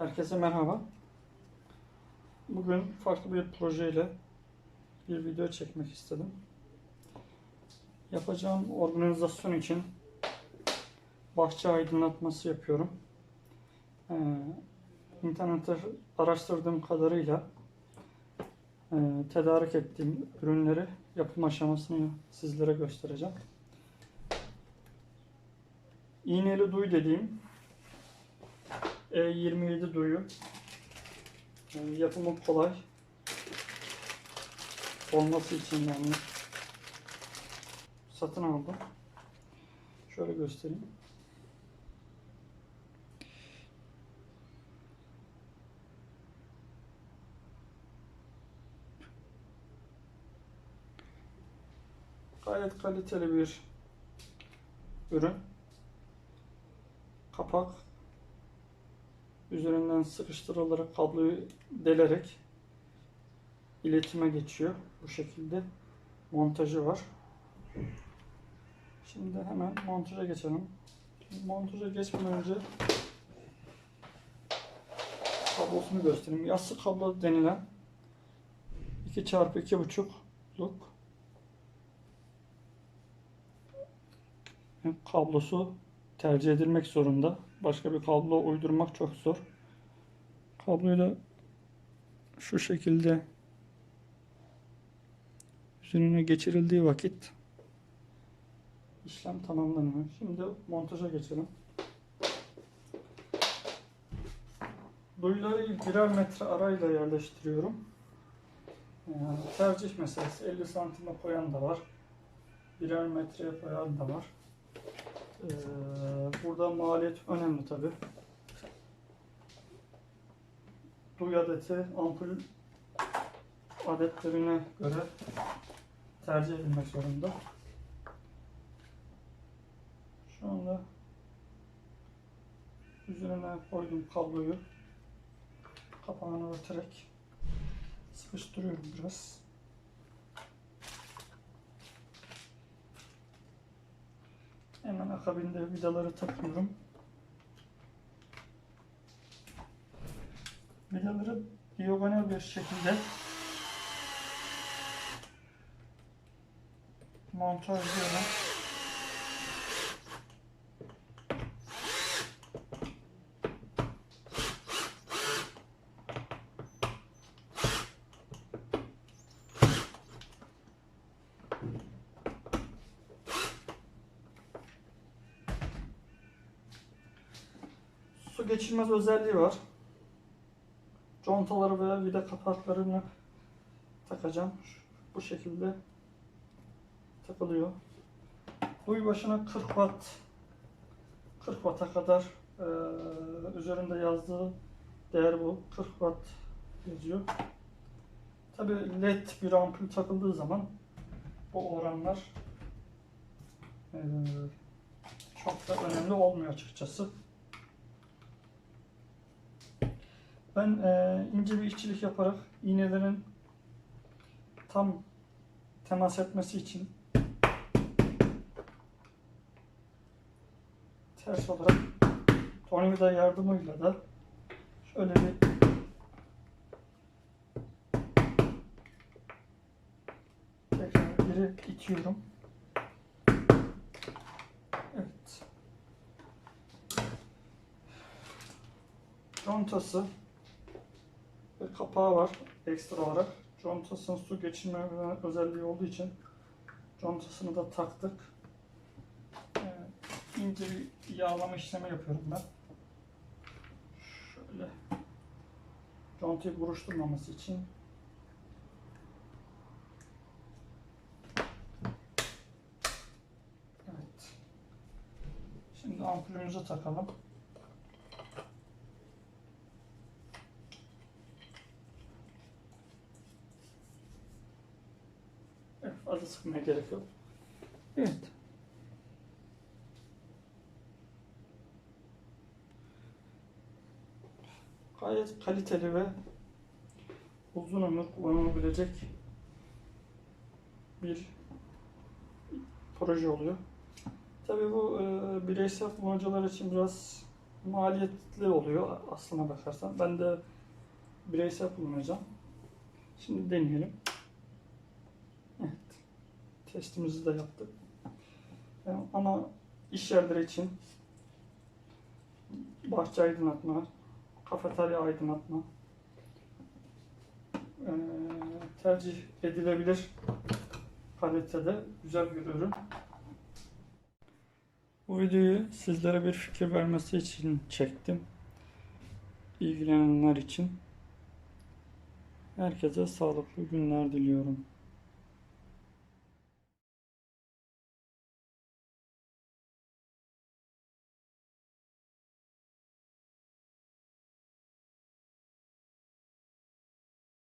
Herkese merhaba. Bugün farklı bir projeyle bir video çekmek istedim. Yapacağım organizasyon için bahçe aydınlatması yapıyorum. Ee, internette araştırdığım kadarıyla e, tedarik ettiğim ürünleri yapım aşamasını sizlere göstereceğim. İğneli duy dediğim E27 duyu yani yapımı kolay olması için yani satın aldım. Şöyle göstereyim. Gayet kaliteli bir ürün. Kapak üzerinden sıkıştırılarak kabloyu delerek iletime geçiyor. Bu şekilde montajı var. Şimdi hemen montaja geçelim. Montaja geçmeden önce kablosunu göstereyim. Yassı kablo denilen 2 çarpı 2.5'luk kablosu tercih edilmek zorunda. Başka bir kablo uydurmak çok zor. Kabloyu da şu şekilde üzerine geçirildiği vakit işlem tamamlanıyor. Şimdi montaja geçelim. Duyuları birer metre arayla yerleştiriyorum. Yani tercih meselesi 50 santime koyan da var. Birer metreye koyan da var. Ee, burada maliyet önemli tabi. Duy adeti ampul adetlerine göre tercih edilmek zorunda. Şu anda üzerine koyduğum kabloyu kapağını örterek sıkıştırıyorum biraz. Hemen akabinde vidaları takıyorum. Vidaları diagonal bir şekilde montaj Su geçirmez özelliği var. Contaları ve vida kapaklarını takacağım. Bu şekilde takılıyor. Duy başına 40 watt 40 watt'a kadar eee, üzerinde yazdığı değer bu. 40 watt yazıyor. Tabi led bir ampul takıldığı zaman bu oranlar eee, çok da önemli olmuyor açıkçası. Ben e, ince bir işçilik yaparak iğnelerin tam temas etmesi için ters olarak tornavida yardımıyla da şöyle bir tekrar geri itiyorum. Evet. Contası ve kapağı var ekstra olarak. Contasının su geçirme özelliği olduğu için contasını da taktık. Ee, ince bir yağlama işlemi yapıyorum ben. Şöyle contayı buruşturmaması için Evet. Şimdi ampulümüzü takalım. Evet, fazla sıkmaya gerek yok. Evet. Gayet kaliteli ve uzun ömür kullanılabilecek bir proje oluyor. Tabii bu e, bireysel kullanıcılar için biraz maliyetli oluyor aslına bakarsan. Ben de bireysel kullanacağım. Şimdi deneyelim. Testimizi de yaptık. Yani ana iş yerleri için bahçe aydınlatma, kafeterya aydınlatma eee, tercih edilebilir kalitede güzel bir ürün. Bu videoyu sizlere bir fikir vermesi için çektim. İlgilenenler için. Herkese sağlıklı günler diliyorum.